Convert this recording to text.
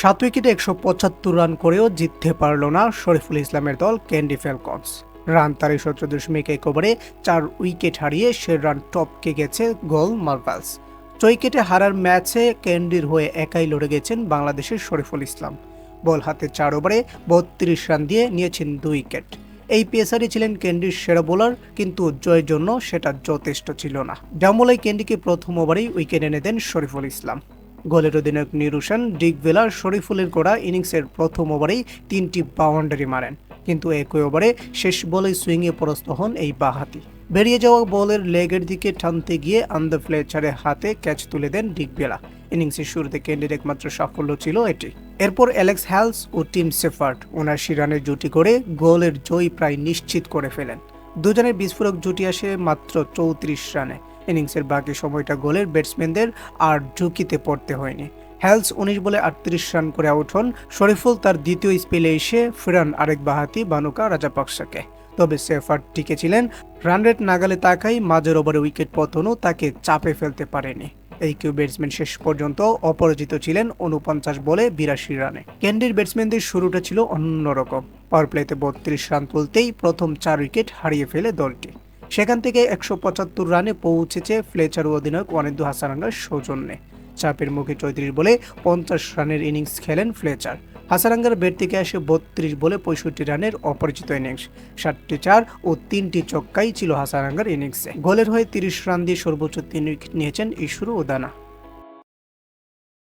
সাত উইকেটে একশো পঁচাত্তর রান করেও জিততে পারল না শরীফুল ইসলামের দল ক্যান্ডি ফ্যালকনস। রান তার সতেরো দশমিক এক ওভারে চার উইকেট হারিয়ে সে রান টপকে গেছে গোল মার্ভালস ছয় উইকেটে হারার ম্যাচে ক্যান্ডির হয়ে একাই লড়ে গেছেন বাংলাদেশের শরীফুল ইসলাম। বল হাতে চার ওভারে বত্রিশ রান দিয়ে নিয়েছেন দুই উইকেট। এই পেসারই ছিলেন ক্যান্ডির সেরা বোলার, কিন্তু জয়ের জন্য সেটা যথেষ্ট ছিল না। ডামলাই ক্যান্ডিকে প্রথম ওভারেই উইকেট এনে দেন শরীফুল ইসলাম। গোলের অধিনায়ক নিরুশন ডিক ভেলার, শরীফুলের করা ইনিংসের প্রথম ওভারেই তিনটি বাউন্ডারি মারেন। কিন্তু একই ওভারে শেষ বলেই সুইংয়ে পরস্ত হন এই বাহাতি। বেরিয়ে যাওয়া বলের লেগের দিকে টানতে গিয়ে আন্দা ফ্লেচারের হাতে ক্যাচ তুলে দেন ডিক ভেলা। ইনিংসের শুরুতে ক্যান্ডির একমাত্র সাফল্য ছিল এটি। এরপর অ্যালেক্স হ্যালস ও টিম সেফার্ট উনাশি রানের জুটি করে গোলের জয় প্রায় নিশ্চিত করে ফেলেন। দুজনের বিস্ফোরক জুটি আসে মাত্র চৌত্রিশ রানে। ইনিংসের বাকি সময়টা গোলের ব্যাটসম্যানদের আর ঝুঁকিতে পড়তে হয়নি। হ্যালস উনিশ বলে আটত্রিশ রান করে আউট হন। শরীফুল তার দ্বিতীয় স্পেলে এসে ফেরান আরেক বাহাতি বানুকা রাজাপাকসাকে। তবে সেফার্ট টিকে ছিলেন। রান রেট নাগালে তাকাই মাঝের ওভারে উইকেট পতনও তাকে চাপে ফেলতে পারেনি। এই কিউ ব্যাটসম্যান শেষ পর্যন্ত অপরাজিত ছিলেন উনপঞ্চাশ বলে বিরাশি রানে। ক্যান্ডির ব্যাটসম্যানদের শুরুটা ছিল অন্যরকম। পাওয়ার প্লেতে বত্রিশ রান তুলতেই প্রথম চার উইকেট হারিয়ে ফেলে দলটি। সেখান থেকে একশো পঁচাত্তর রানে পৌঁছেছে ফ্লেচার ও অধিনায়ক ওয়ানিদু হাসারাঙ্গার সৌজন্যে। চাপের মুখে চৌত্রিশ বলে পঞ্চাশ রানের ইনিংস খেলেন ফ্লেচার। হাসারাঙ্গার ব্যাট থেকে আসে বত্রিশ বলে পঁয়ষট্টি রানের অপরিচিত ইনিংস। ষাটটি চার ও তিনটি চক্কাই ছিল হাসারাঙ্গার ইনিংসে। গোলের হয়ে তিরিশ রান দিয়ে সর্বোচ্চ তিন উইকেট নিয়েছেন ও উদানা